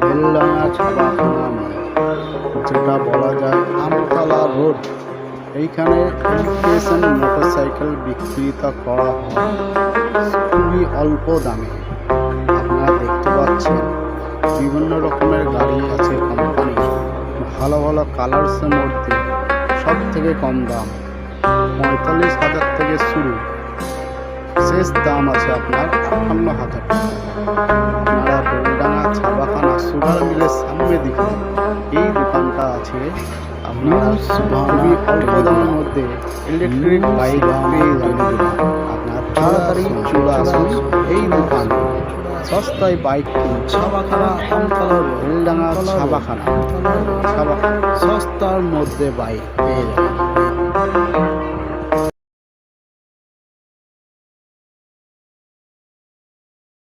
বেলডাঙা যেটা বলা যায় আমতলা রোড। এইখানে ইলেকট্রিশিয়ান মোটরসাইকেল বিক্রিতা করা খুবই অল্প দামে। আপনারা দেখতে পাচ্ছেন, বিভিন্ন রকমের গাড়ি আছে কোম্পানি ভালো ভালো কালার্সের মধ্যে সব থেকে কম দাম। পঁয়তাল্লিশ হাজার থেকে শুরু। শেষ দাম আছে আপনার আটান্ন হাজার টাকা। আপনারা বেলডাঙা ছাপাখানা সুগার মিলের সামনে দিকে এই দোকানটা আছে। আপনারা খুবই অল্প দামের মধ্যে ইলেকট্রিক বাইক পেয়ে যাবেন আপনার তাড়াতাড়ি চলে আসুন এই দোকানে। সস্তায় বাইক কিনুন। ছাপাখানা আমতলা ছাপাখানা। ছাপাখানা। সস্তার মধ্যে বাইক পেয়ে যাবেন।